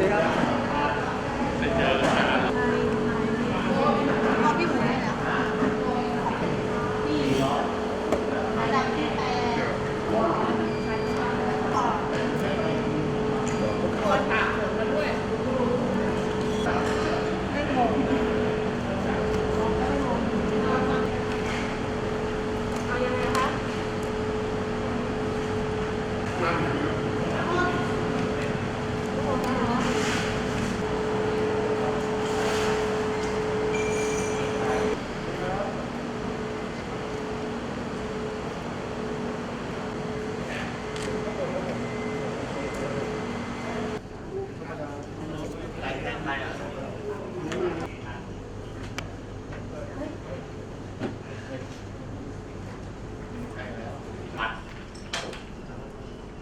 ก็พี่หมูได้แล้วนี่ระดับที่แปดไม่งงเอายังไงคะ ท่าน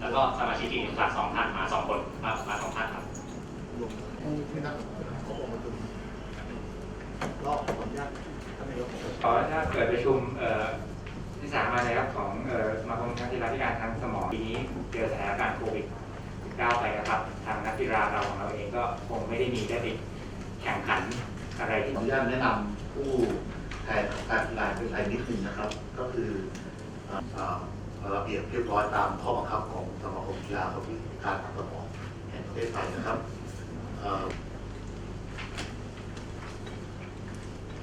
แล้ว ก็สมาชิกอีกหลักสองท่านมาสองคนมามาสองท่านครับขอถ้าเกิดประชุมเอ่อที่สามานะครับของเอ่อสมาคมนักกีฬาพิการทางสมองปีนี้เจอสถานการณ์โควิด -19 ไปนะครับทางนักกีฬาเราของเราเองก็คงไม่ได้มีได้ไปแข่งขันอะไรที่ขออนุญาตแนะนำผู้แทนของการกีฬาแห่งประเทศไทยนิดนึงนะครับ ก็คือเอ่อเอ่อ ระเบียบเรียบร้อยตามข้อบังคับของสมาคมกีฬาคนพิการทางสมองแห่งประเทศไทยนะครับ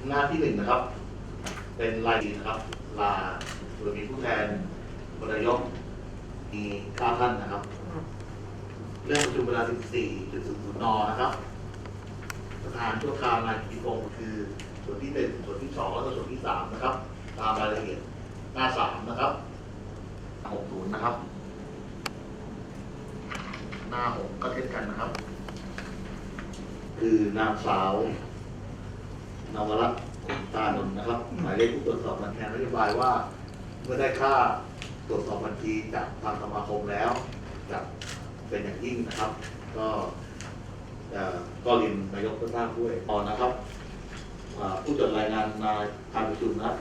หน้าที่หนึ่งนะครับ เป็นรายดีนะครับ ลาโดยมีผู้แทนบนายกมีเก้าท่านนะครับ เรื่องประชุมเวลา 14.00 น นะครับ ประธานชั่วคราว นายกิติพงศ์คือส่วนที่หนึ่งส่วนที่สองแล้วก็ส่วนที่สามนะครับ ตามรายละเอียดหน้าสามนะครับ นะครับ หน้าหกก็เช่นกันนะครับ คือนางสาวนวรัตน์ขุนตานนท์นะครับ หมายเลขผู้ตรวจสอบบัญชีนโยบายว่า เมื่อได้ค่าตรวจสอบบัญชีจากทางสมาคมแล้วจะเป็นอย่างยิ่งนะครับ ก็เอ่อก็รียนนายกก็ทราบด้วยต่อนนะครับผู้จดรายงานในการประชุมนะ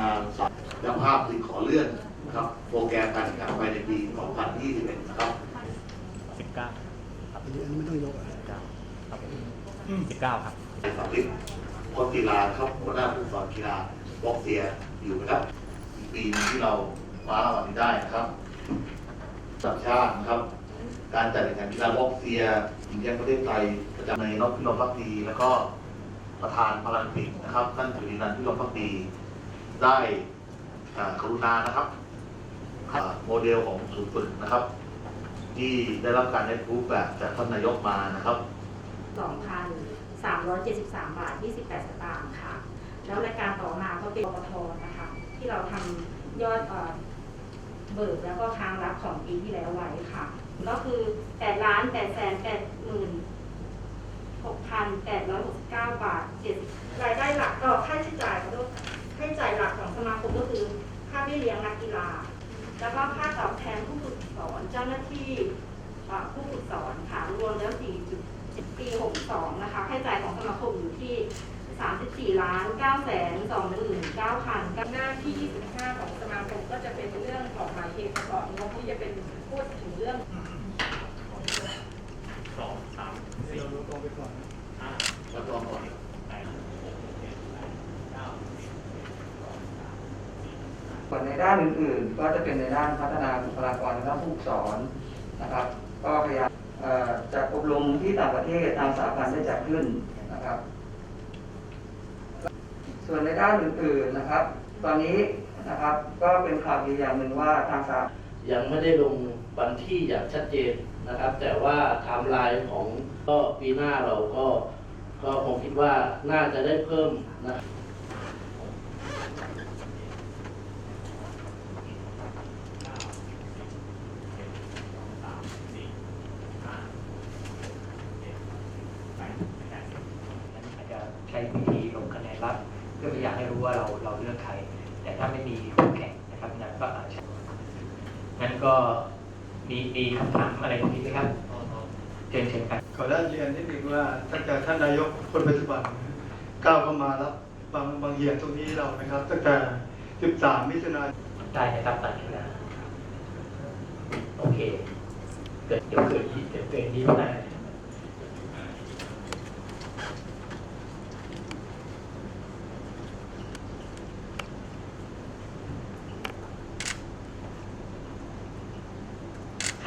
นางสาวเจ้าภาพจึงขอเลื่อน นะครับโปรแกรมการแข่งขันไปในปี 2021 นะครับ สิบเก้าอันนี้อันนี้ไม่ต้องยกอะสิบเก้าครับสาธิตคนกีฬาครับหัวหน้าผู้สอนกีฬาบ็อกเซียอยู่นะครับอีกปีหนึงที่เราคว้ารางวัลนี้ได้นะครับสัญชาตินะครับ การจัดแข่งขันกีฬาบ็อกเซียหญิงแห่งประเทศไทยประจำในนพพิรมพักดีแล้วก็ประธานพาราลิมปิกนะครับท่านจุลินันท์พิรมพักดีได้อ่ากรุณานะครับอ่า โมเดลของศูนย์ฝึกนะครับ ที่ได้รับการได้รู้แบบจากท่านนายกมานะครับ 2,373 บาท 28 สตางค์ค่ะ แล้วรายการต่อมาก็เป็นปตทนะคะ ที่เราทำยอดเอ่อเบิกแล้วก็ค้างรับของปีที่แล้วไว้ค่ะ ก็คือ8ล้าน8แสน8หมื่น6,869 บาท7รายได้หลักก็ค่าใช้จ่ายขอโทษค่าใช้จ่ายหลักของสมาคมก็คือค่าเบี้ยเลี้ยงนักกีฬา แล้วก็ค่าตอบแทนผู้ฝึกสอนเจ้าหน้าที่เอ่อผู้ฝึกสอนค่ะรวมแล้ว4จุดปี 62 นะคะค่าใช้จ่ายของสมาคมอยู่ที่34ล้าน9แสน29พันหน้าที่ 25 ของสมาคมก็จะเป็นเรื่องของหมายเหตุประกอบงบที่จะเป็นพูดถึงเรื่องสองสามสี่ เราลดลงไปก่อนนะ ห้า แล้วก็ก่อน แปดหกเจ็ดแปดเก้าสิบเอ็ดสองสามสี่ห้า ส่วนในด้านอื่นๆ ก็จะเป็นในด้านพัฒนาบุคลากรและผู้สอนนะครับ ก็พยายามจัดอบรมที่ต่างประเทศทางสถาบันได้จัดขึ้นนะครับ ส่วนในด้านอื่นๆนะครับ ตอนนี้นะครับก็เป็นข่าวดีอย่างหนึ่งว่าทางสายังไม่ได้ลงวันที่อย่างชัดเจนนะครับ แต่ว่าไทม์ไลน์ของก็ปีหน้าเราก็ก็คงคิดว่าน่าจะได้เพิ่มนะสามสี่ห้าเจ็ดแปดแปดสิบ อาจจะใช้วิธีลงคะแนนลับเพื่อไม่อยากให้รู้ว่า เราเราเลือกใคร แต่ถ้าไม่มีคู่แข่งนะครับนั้นก็อาจจะงั้นก็มีมีคำถามอะไรตรงนี้ไหมครับเชิญเชิญครับขอได้เรียนนิดนึงว่าตั้งแต่ท่านนายกคนปัจจุบันก้าวเข้ามาแล้วบางบางเหยียดตรงนี้เรานะครับ ตั้งแต่ 13 มิถุนายนได้นะครับตัดคะแนนโอเค เกิดเดี๋ยวเกิดอีกเดี๋ยวเกิดนี้ไม่ได้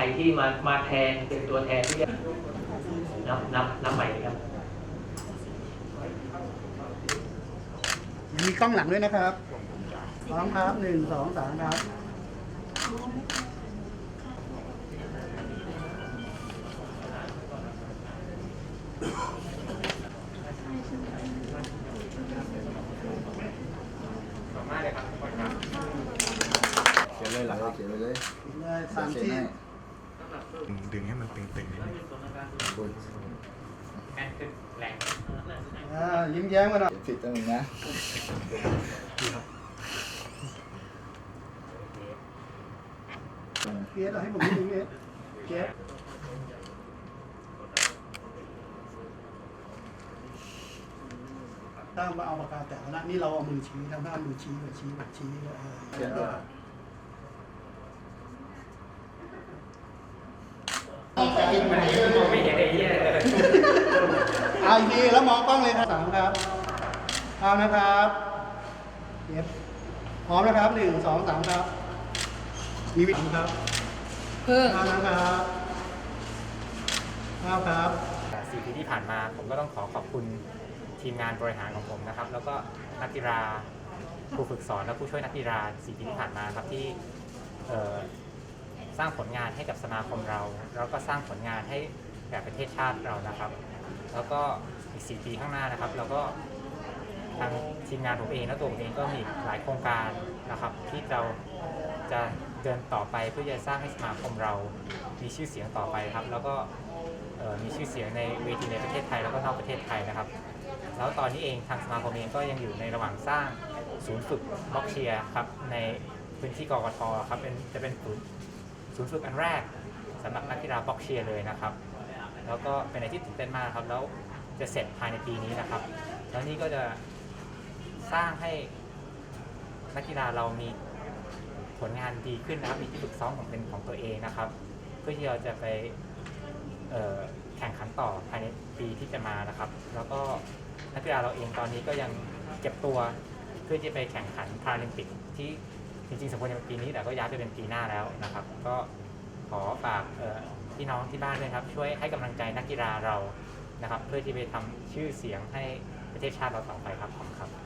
รที่มามาแทนเป็นตัวแทนที่จะนับนับนับใหม่เลยครับ มีกล้องหลังด้วยนะครับพร้อมครับหนึ่งสองสามครับเขียนเลยหลังเลยเขียนเลยเลยเลยตามที่ ดึงให้มันตึงๆนิดนึงอ่ายิ้มแย้มมาหน่อยผิดตรงนี้นะเกียร์เอาให้ผมนิดนึงเกียร์เกียร์ตั้งมาเอาปากกาแต่ละนี่เราเอามือชี้ทางด้านมือชี้แบบชี้แบบชี้เออ เขียนด้วยไม่เห็นไอ้เหี้ยเลยเอาอีกทีแล้วมองกล้องเลยครับสามครับเอานะครับเก็บพร้อมนะครับหนึ่งสองสามครับ มีวิธีครับเพิ่มเอานะครับเอาครับสี่ปีที่ผ่านมาผมก็ต้องขอขอบคุณทีมงานบริหารของผมนะครับ แล้วก็นักกีฬาครูฝึกสอนและผู้ช่วยนักกีฬาสี่ปีที่ผ่านมาครับที่เอ่อ สร้างผลงานให้กับสมาคมเรา แล้วก็สร้างผลงานให้แก่ประเทศชาติเรานะครับ แล้วก็อีก 4 ปีข้างหน้านะครับ เราก็ทางทีมงานผมเองและตัวผมเองก็มีหลายโครงการนะครับ ที่เราจะเดินต่อไปเพื่อจะสร้างให้สมาคมเรา มีชื่อเสียงต่อไปครับ แล้วก็มีชื่อเสียงในเวทีในประเทศไทยแล้วก็นอกประเทศไทยนะครับ แล้วตอนนี้เองทางสมาคมเองก็ยังอยู่ในระหว่างสร้างศูนย์ฝึกบล็อกเชียร์ครับในพื้นที่กรกทครับเป็นจะเป็นศูนย์ ศูนย์ฝึกอันแรกสำหรับนักกีฬาบ็อกเชียร์เลยนะครับ แล้วก็เป็นอะไรที่ตื่นเต้นมากครับ แล้วจะเสร็จภายในปีนี้นะครับ แล้วนี่ก็จะสร้างให้นักกีฬาเรามีผลงานดีขึ้นนะครับ มีที่ฝึกซ้อมของเป็นของตัวเองนะครับ เพื่อที่เราจะไปแข่งขันต่อภายในปีที่จะมานะครับ แล้วก็นักกีฬาเราเองตอนนี้ก็ยังเก็บตัวเพื่อที่ไปแข่งขันพาราลิมปิกที่ จริงๆสมควรจะเป็นปีนี้แต่ก็ย้ายไปเป็นปีหน้าแล้วนะครับ ก็ขอฝากพี่น้องที่บ้านด้วยครับ ช่วยให้กำลังใจนักกีฬาเรานะครับ เพื่อที่ไปทำชื่อเสียงให้ประเทศชาติเราต่อไปครับขอบคุณครับ